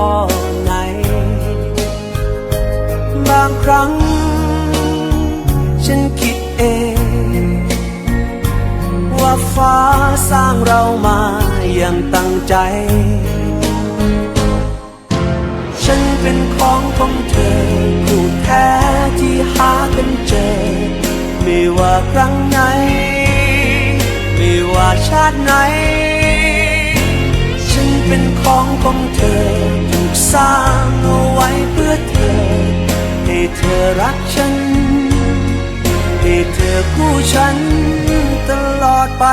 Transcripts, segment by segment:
ข้อไหน บางครั้ง ฉันคิดเอง ว่าฟ้าสร้างเรามาอย่างตั้งใจ ฉันเป็นของของเธอคู่แท้ที่หากันเจอ ไม่ว่าครั้งไหน ไม่ว่าชาติไหน ฉันเป็นของของเธอ สร้างเอาไว้เพื่อเธอ ให้เธอรักฉัน ให้เธอคู่ฉันตลอดไป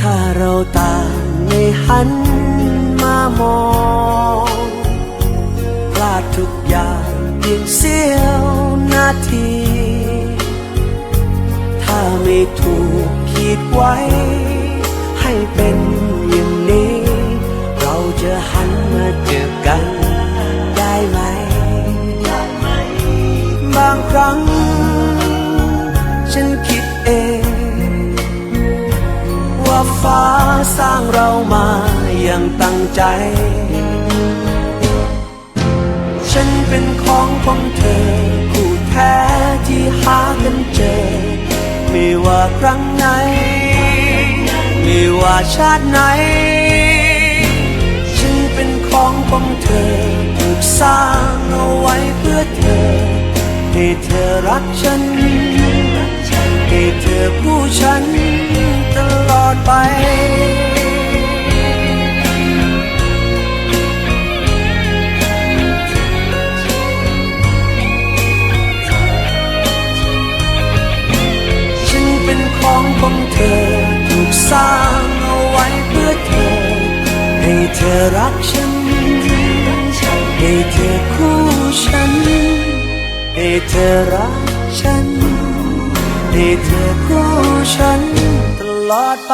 ถ้าเราต่างไม่หันมามอง พลาดทุกอย่างเพียงเสี้ยว ที ถ้าไม่ถูกขีดไว้ ให้เป็นอย่างนี้ เราจะหันมาเจอกัน ได้ไหม บางครั้ง ฉันคิดเอง ว่าฟ้าสร้างเรามาอย่างตั้งใจฉันเป็นของของเธอ แท้ที่หากันเจอ ไม่ว่าครั้งไหน ไม่ว่าชาติไหน ฉันเป็นของของเธอถูกสร้างเอาไว้เพื่อเธอ ให้เธอรักฉัน ให้เธอคู่ฉันตลอดไป ให้เธอรักฉัน ให้เธอคู่ฉัน ให้เธอรักฉัน ให้เธอคู่ฉันตลอดไป